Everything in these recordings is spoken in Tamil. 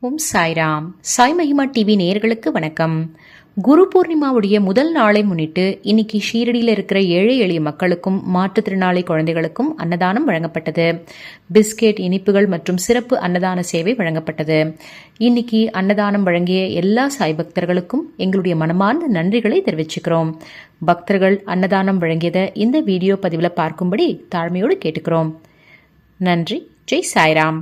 ஓம் சாய்ராம். சாய் மகிமா டிவி நேயர்களுக்கு வணக்கம். குரு பூர்ணிமாவுடைய முதல் நாளை முன்னிட்டு இன்னைக்கு ஷீரடியில் இருக்கிற ஏழை எளிய மக்களுக்கும் மாற்றுத்திறனாளி குழந்தைகளுக்கும் அன்னதானம் வழங்கப்பட்டது. பிஸ்கெட் இனிப்புகள் மற்றும் சிறப்பு அன்னதான சேவை வழங்கப்பட்டது. இன்னைக்கு அன்னதானம் வழங்கிய எல்லா சாய் பக்தர்களுக்கும் எங்களுடைய மனமார்ந்த நன்றிகளை தெரிவிச்சுக்கிறோம். பக்தர்கள் அன்னதானம் வழங்கியதை இந்த வீடியோ பதிவில் பார்க்கும்படி தாழ்மையோடு கேட்டுக்கிறோம். நன்றி. ஜெய் சாய்ராம்.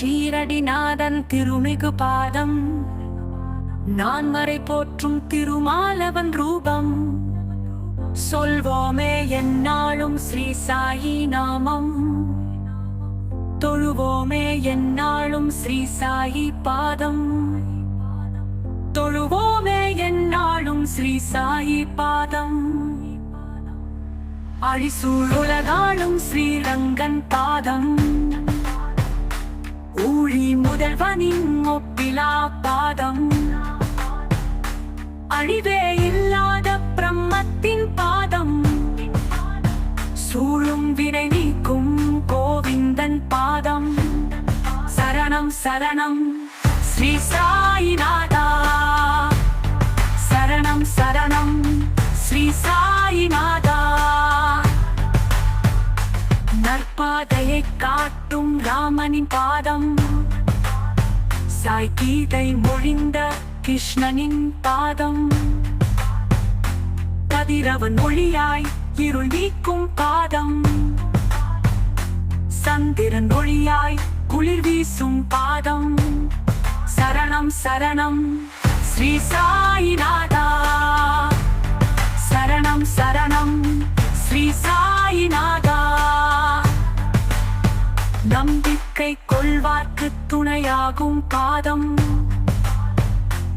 ஷீரடிநாதன் திருமிகு பாதம். நான் மறை போற்றும் திருமாலவன் ரூபம். சொல்வோமே என்னாலும் ஸ்ரீ சாயி நாமம். தொழுவோமே என்னாலும் ஸ்ரீ சாயி பாதம். தொழுவோமே என்னாலும் ஸ்ரீ சாயி பாதம். அழிசூழுலகாளும் ஸ்ரீரங்கன் பாதம். ஊழி முதல்வனின் ஒப்பிலா பாதம். அழிவே இல்லாத பிரம்மத்தின் பாதம். சூழும் வினை நீக்கும் கோவிந்தன் பாதம். சரணம் சரணம் ஸ்ரீ சாயிநாதா சரணம் சரணம் ஸ்ரீ சாயிநாதா நற்பாதையை காட்டும் ராமனின் பாதம். சாய் கீதை மொழிந்த கிருஷ்ணனின் பாதம். கதிரவன் ஒளியாய் இருள் நீக்கும் பாதம். சந்திரன் ஒளியாய் குளிர் வீசும் பாதம். சரணம் சரணம் ஸ்ரீ சாயிநாதா சரணம் சரணம் ஸ்ரீ சாயிநாதா நம்பிக்கை கொள்வார்க்கு துணையாகும் பாதம்.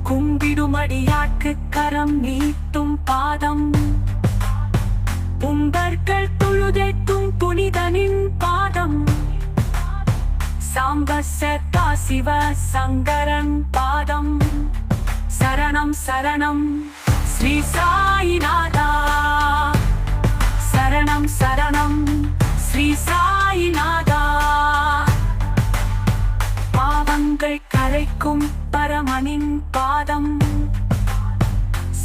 கும்பிடுமடியாக்கு கரம் நீட்டும் பாதம். உம்பர்கள் தொழுதெட்டும் புனிதனின் பாதம். சாம்ப சிவ சங்கரன் பாதம். சரணம் சரணம் ஸ்ரீ சாயிநாதா. சரணம் சரணம். ஸ்ரீ சாயிநாதா. பாவங்கள் கரைக்கும் பரமனின் பாதம்.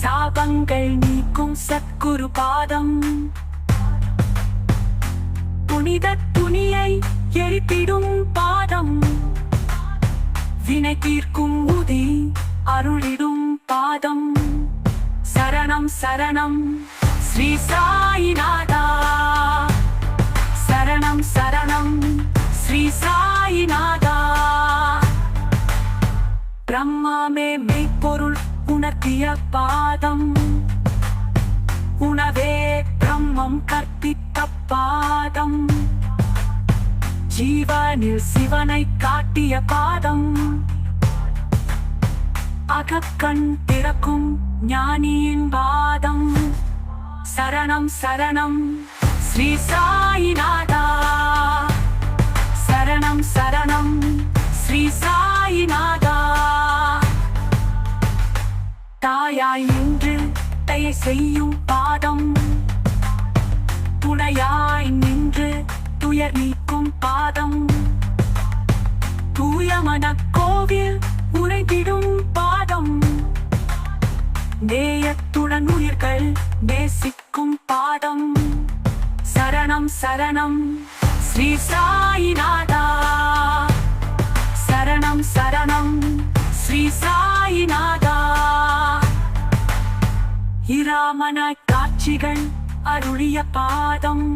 சாபங்கள் நீக்கும் சத்குரு பாதம். புனித துணியை எரித்திடும் பாதம். வினை தீர்க்கும் உதி அருளிடும் பாதம். சரணம் சரணம். ஸ்ரீ சாயிநாதா. சரணம் சரணம். ஸ்ரீ சாயிநாதா. பிரம்மாமே மெய்ப்பொருள் உணர்த்திய பாதம். உணவே பிரம்மம் கற்பித்த பாதம். ஜீவனில் சிவனை காட்டிய பாதம். அகக்கண் திறக்கும் ஞானியின் பாதம். சரணம் சரணம். ஸ்ரீ சாயிநாதா. சரணம் சரணம் ஸ்ரீ சாயிநாதா. தாயாய் நின்று தயை செய்யும் பாதம். துணையாய் நின்று துயர் நீக்கும் பாதம். தூயமன கோவில் உரைத்திடும் பாதம். நேயத்துடன் உயிர்கள் நேசிக்கும் பாதம். சரணம் சரணம். ஸ்ரீ சாயிநாதா. சரணம் சரணம். ஸ்ரீ சாயிநாதா. இராமன காட்சிகள் அருளிய பாதம்.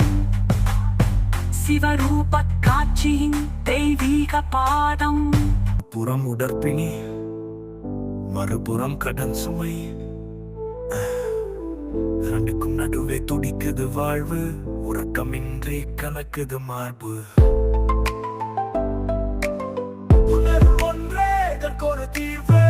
சிவரூப காட்சியின் தெய்வீக பாதம். புறம் உடற்பிணி மறுபுறம் கடன் சுமை. ரெண்டுக்கும் நடுவே துடிக்குது வாழ்வு. உறக்கமின்றி கலக்குது மார்பு. ஒன்றே இதற்கொரு தீர்வு.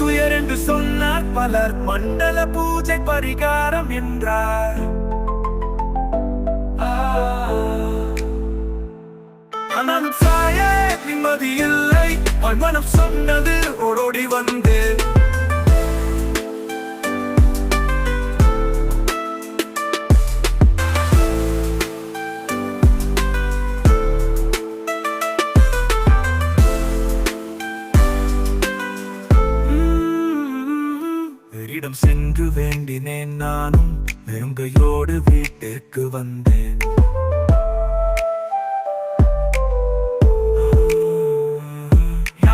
துயர் என்று சொன்னார் பலர். மண்டல பூஜை பரிகாரம் என்றார். ஆனால் சாய நிம்மதி இல்லை. மனம் சொன்னது ஓடோடி வந்தேன்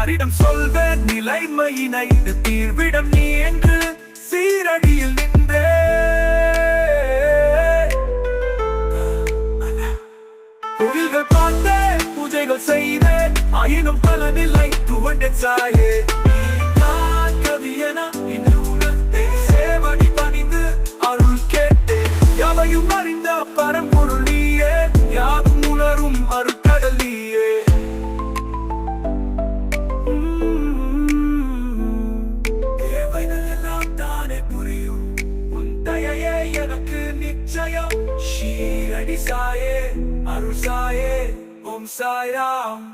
யாரிடம் சொல்வ நிலைமையினை தீர்விடம் நீ என்று சீரடியில் நின்றே. தொழில்கள் பார்த்தேன் பூஜைகள் செய்தேன் ஆயினும் பலனில்லை துவண்ட சாயே. நான் கவியன என்று உணர்ந்தேன் சேவடி பணிந்து அருள் கேட்டேன் எவையும் அறிந்து சாயே அருள் சாயே ஓம் Sairam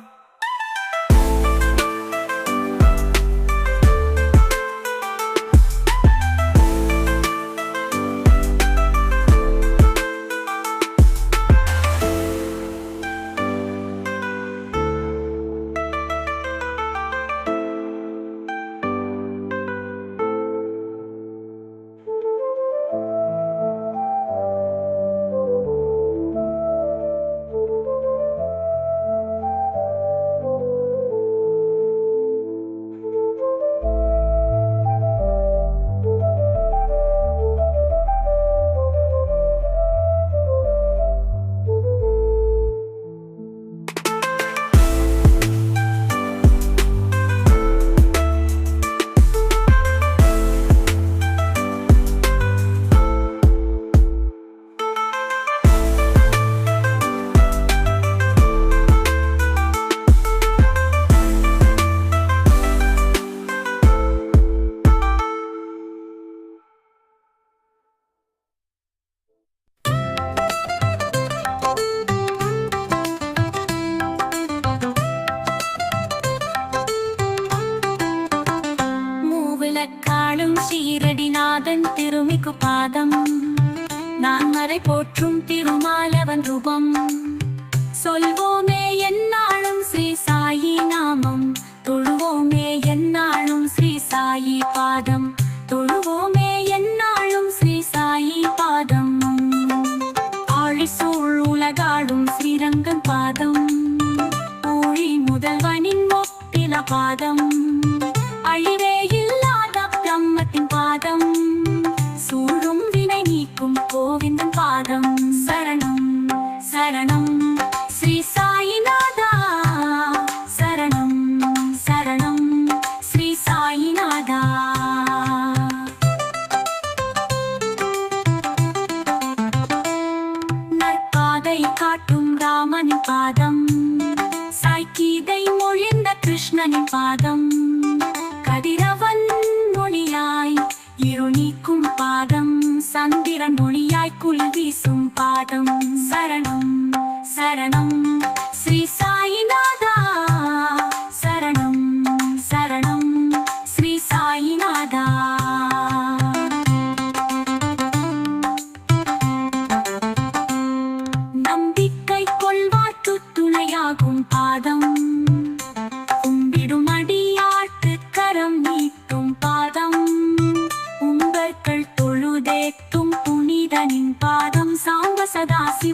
night I know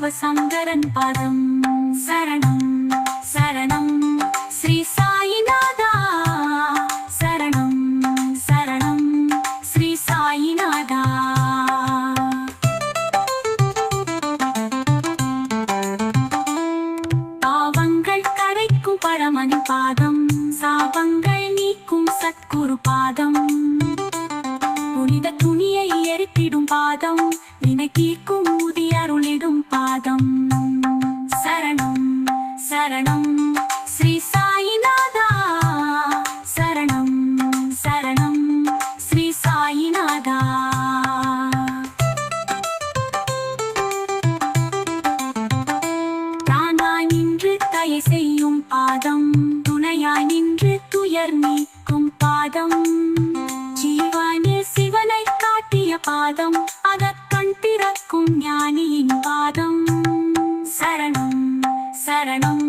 Sivasankaran பதம் சரணம். செய்யும் பாதம் துணையாய் நின்று துயர் நீக்கும் பாதம். ஜீவனே சிவனை காட்டிய பாதம் அதற்கண் பிறக்கும் ஞானியின் பாதம் சரணம் சரணம்.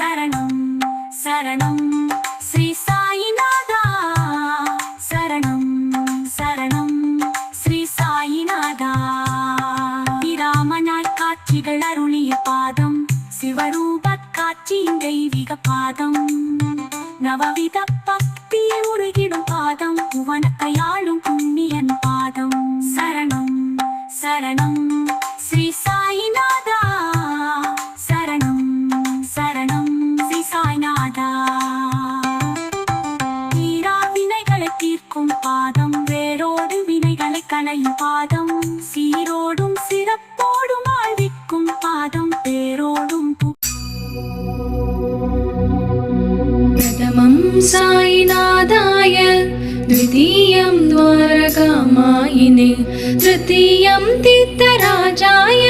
சரணம் சரணம். ஸ்ரீ சாயிநாதா. சரணம் சரணம். ஸ்ரீ சாயிநாதா. ராமனாய் காட்சிகள் அருளிய பாதம் சிவரூப காட்சியின் தெய்வீக பாதம். நவவித பக்தியை உருகிடும் பாதம் உவனத்தை புண்ணியன் பாதம். சரணம் சரணம். வினைகளை களையும் பாதம் சீரோடும் சிறப்போடும் ஆழ்விக்கும் பாதம் பேரோடும் பு- प्रथमं साईनाथाय द्वितीयं द्वारकामायिने तृतीयं तीर्थराजाय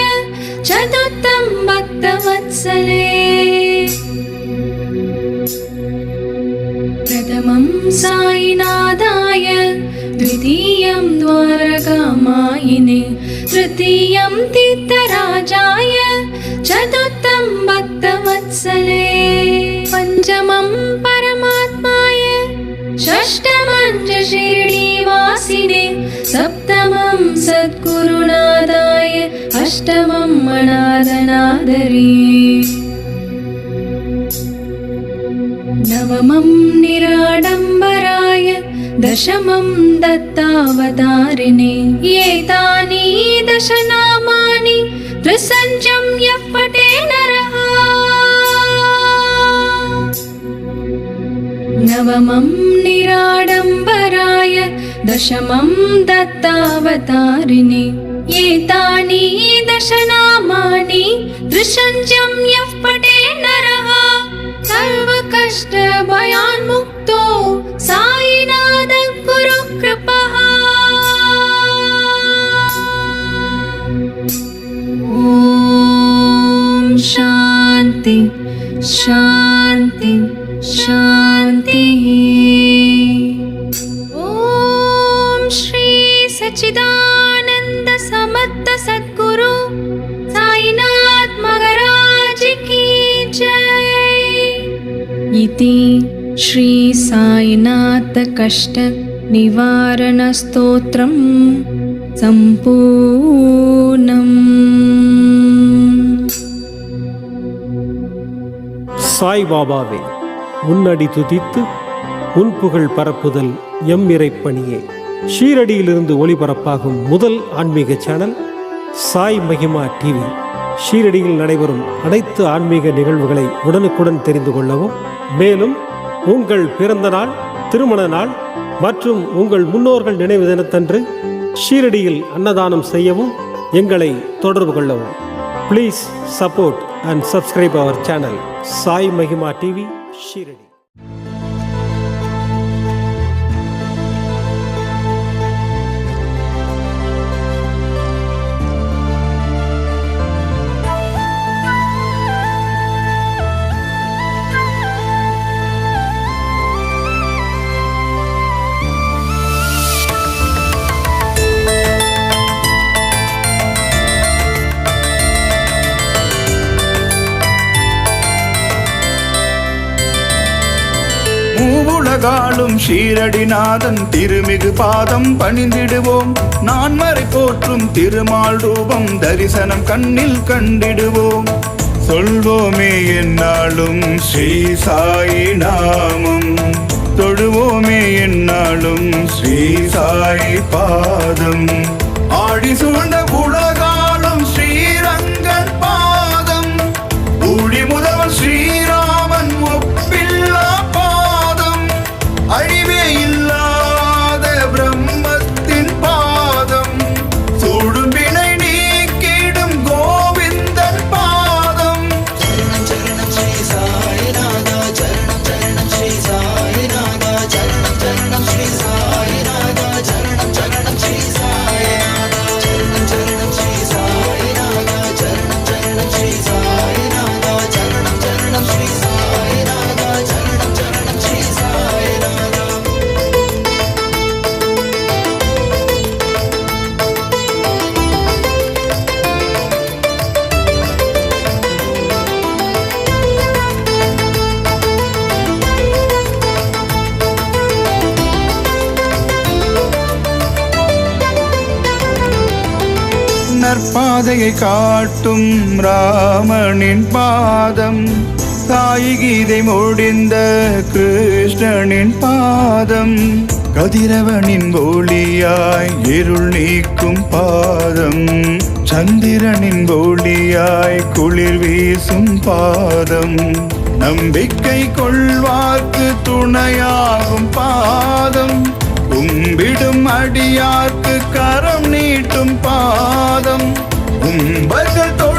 चतुर्थं भक्तवत्सले प्रथमं साईनाथाय द्वितीयं द्वारकामायिने तृतीयं तीर्थराजाय चतुर्थं भक्तवत्सले पञ्चमं परमात्माय शिर्डीवासिने सप्तमं सद्गुरुनाथाय अष्टमं मनादनादरे नवमं निराडम्बराय दशमं दत्तावतारिणे एतानि दशनामानि त्रिसञ्जं यः पटे नरः नवमं निराडम्बराय दशमं दत्तावतारिणे एतानि दशनामानि त्रिसञ्जं यः पटे नरः सर्वकष्टभयान्मुक्तो श्री साईनाथ कष्ट निवारणस्तोत्रं सम्पूर्णम् சாய்பாபாவே உன்னடி துதித்து உன் புகழ் பரப்புதல் எம் இறைப்பணியே ஷீரடியிலிருந்து ஒளிபரப்பாகும் முதல் ஆன்மீக சேனல் சாய் மகிமா டிவி ஷீரடியில் நடைபெறும் அனைத்து ஆன்மீக நிகழ்வுகளை உடனுக்குடன் தெரிந்து கொள்ளவும் மேலும் உங்கள் பிறந்த நாள் திருமண நாள் மற்றும் உங்கள் முன்னோர்கள் நினைவு தினத்தன்று ஷீரடியில் அன்னதானம் செய்யவும் எங்களை தொடர்பு கொள்ளவும். Please support and subscribe our channel Sai மகிமா டிவி ஷீரடி மூவுலகாலும் ஷீரடிநாதன் திருமிகு பாதம் பணிந்திடுவோம். நான்மறை போற்றும் திருமால் ரூபம் தரிசனம் கண்ணில் கண்டிடுவோம். சொல்வோமே என்னாலும் ஸ்ரீ சாயி நாமம். தொழுவோமே என்னாலும் ஸ்ரீ சாயி பாதம். ஆடி சூழ்ந்த கூட நற்பாதையை காட்டும் ராமனின் பாதம் தாயிகீதை முடிந்த கிருஷ்ணனின் பாதம். கதிரவனின் ஒளியாய் இருள் நீக்கும் பாதம் சந்திரனின் ஒளியாய் குளிர் வீசும் பாதம். நம்பிக்கை கொள்வார்க்கு துணையாகும் பாதம் கும்பிடும் அடியார்க்கு கரம் நீட்டும் பாதம். கும்பர்கள் தொழுதேத்தும்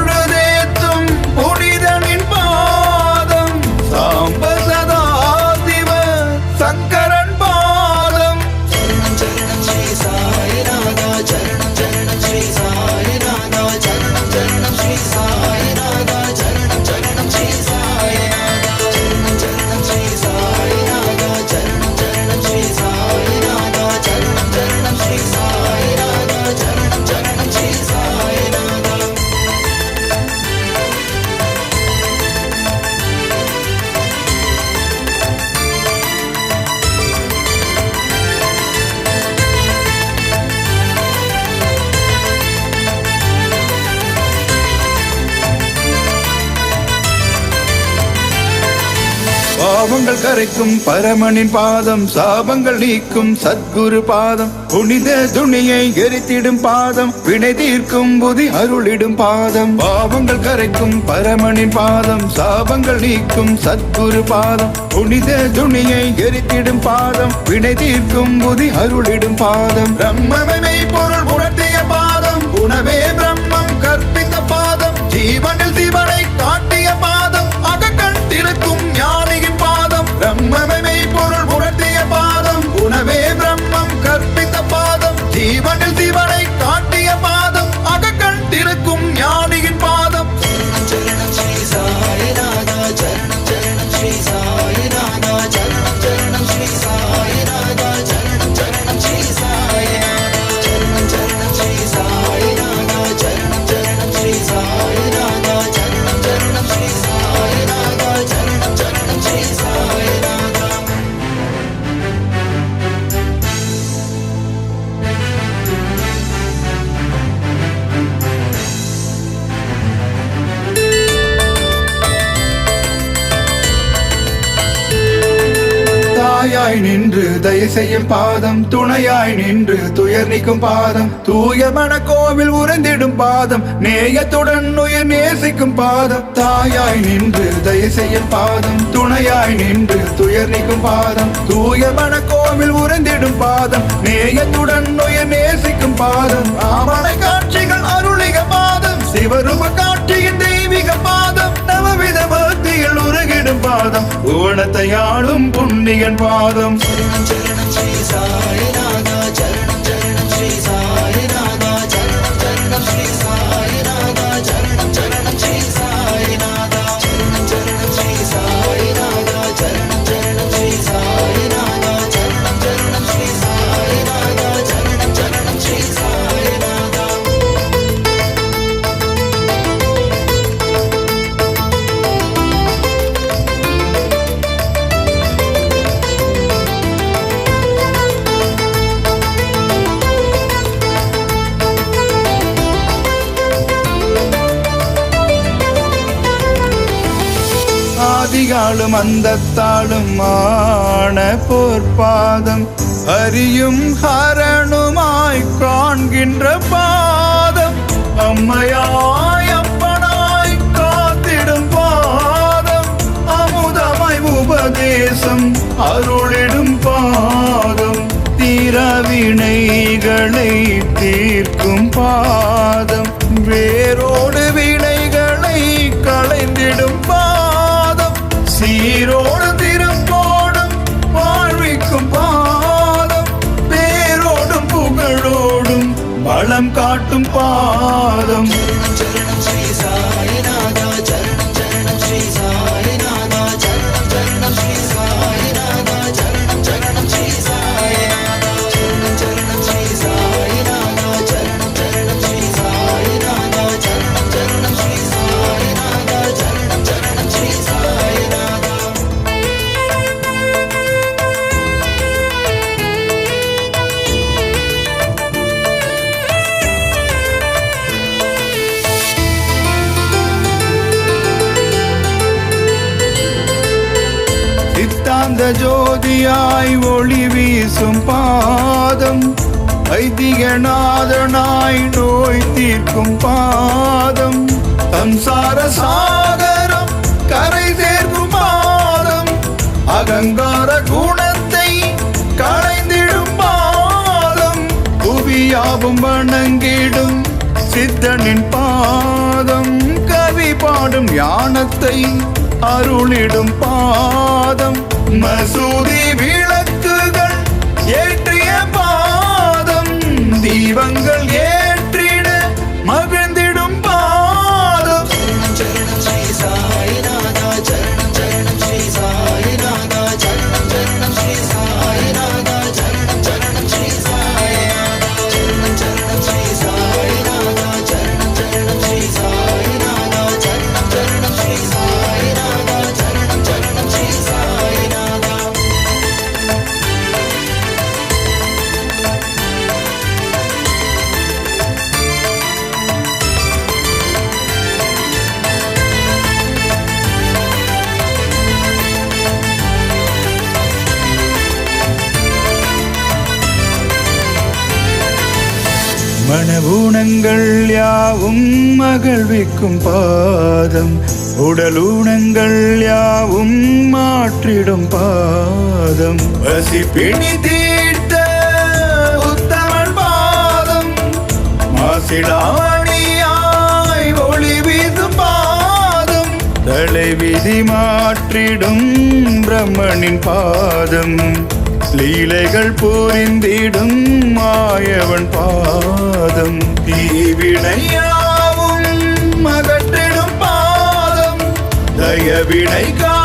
பாவங்கள் பரமனின் பாதம் சாபங்கள் நீக்கும் சத்குரு பாதம். புனித துணியை எரித்திடும் பாதம் வினை தீர்க்கும் புதி அருளிடும் பாதம். பாவங்கள் கரைக்கும் பரமனின் பாதம் சாபங்கள் நீக்கும் சத்குரு பாதம். புனித துணியை எரித்திடும் பாதம் வினை தீர்க்கும் புதி அருளிடும் பாதம். பிரம்மமே பொருள் உணர்த்திய பாதம் உணவே பிரம்மம் கற்பித்த பாதம். ஜீவன் தயை செய்யும் பாதம் துணையாய் நின்று துயர் நீக்கும் பாதம். தூய மன கோவில் உறைந்திடும் பாதம் நேயத்துடன் உயர் நேசிக்கும் பாதம். தாயாய் நின்று தயை செய்யும் பாதம் துணையாய் நின்று துயர் நீக்கும் பாதம். தூய மன கோவில் உறைந்திடும் பாதம் நேயத்துடன் உயர் நேசிக்கும் பாதம். ஆமனை காட்சிகள் அருளிக பாதம் சிவரும காட்சியின் உருகிடும் பாதம் குணத்தை ஆளும் புண்ணியன் பாதம். ஆதிகாலும் அந்தத்தாளும் மந்தத்தாளுமான போர்ப்பாதம். அறியும் ஹரணுமாய் காண்கின்ற பாதம். அம்மையாய் அப்பனாய் காத்திடும் பாதம். அமுதமாய் உபதேசம் அருளிடும் பாதம். தீரவினைகளை தீர்க்கும் பாதம். காட்டும் பாதம். காந்த ஜோதியாய் ஒளி வீசும் பாதம். வைத்தியநாதனாய் நோய் தீர்க்கும் பாதம். சம்சார சாகரம் கரை சேர்க்கும் பாதம். அகங்கார குணத்தை களைந்திடும் பாதம். புவியாவும் வணங்கிடும் சித்தனின் பாதம். கவி பாடும் ஞானத்தை அருளிடும் பாதம். மசூதி விளக்குகள் ஏற்றிய பாதம் தீபங்கள் மகிழ்விக்கும் பாதம் உடலூனங்கள் யாவும் மாற்றிடும் பாதம். வசிப்பிணி தீர்த்த உத்தமன் பாதம் மாசிடாமணியாய் ஒளி வீசும் பாதம். தலை விதி மாற்றிடும் பிரம்மனின் பாதம் லீலைகள் புரிந்திடும் மாயவன் பாதம். தீவினையா விடை கா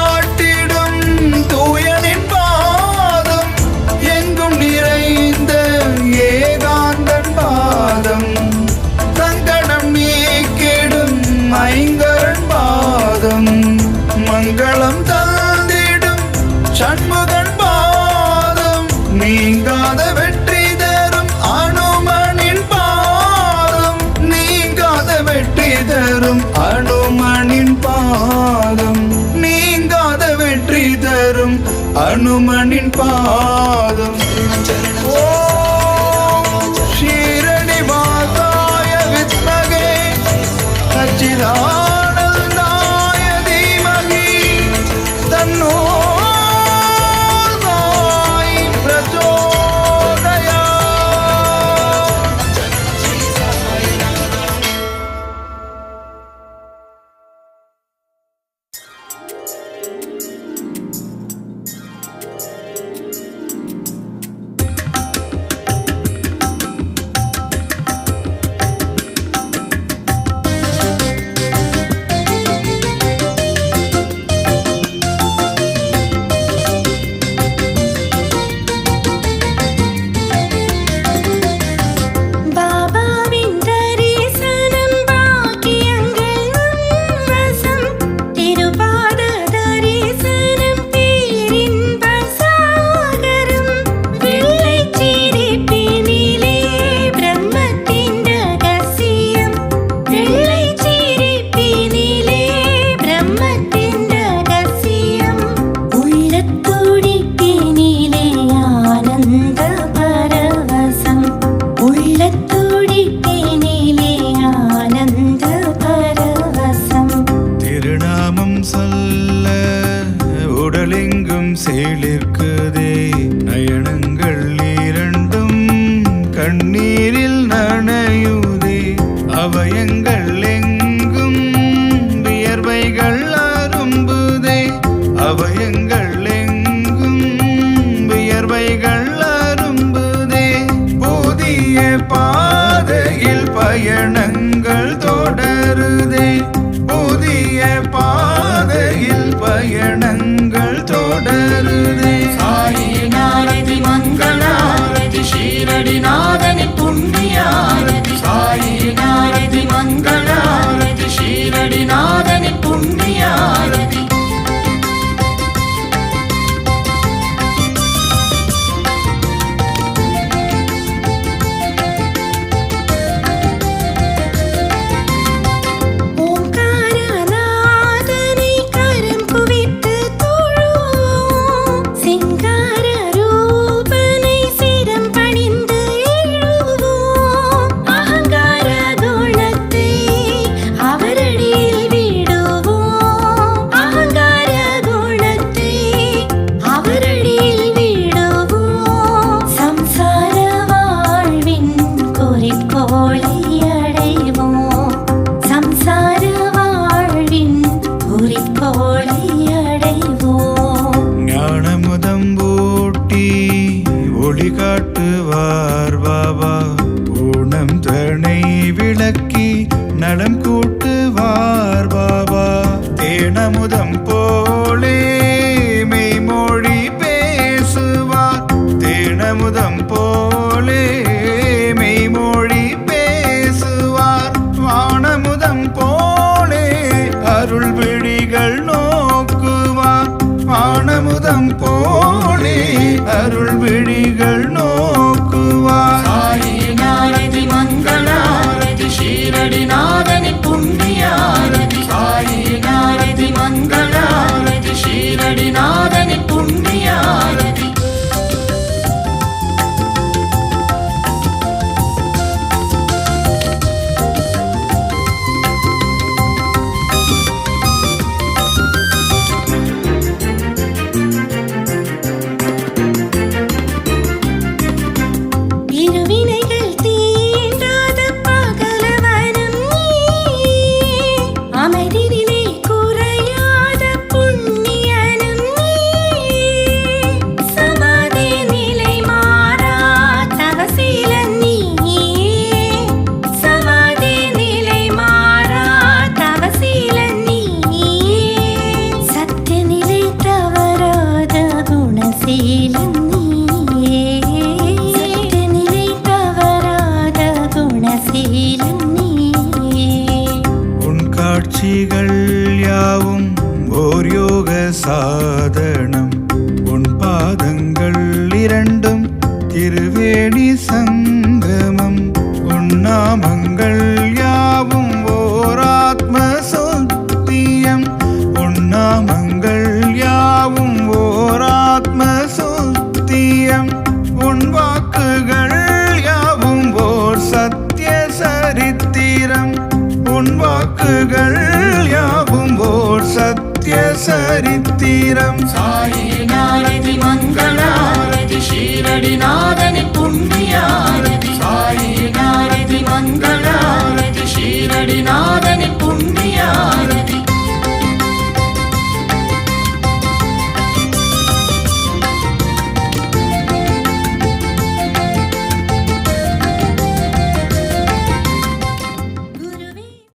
அனுமனின் பாதம்.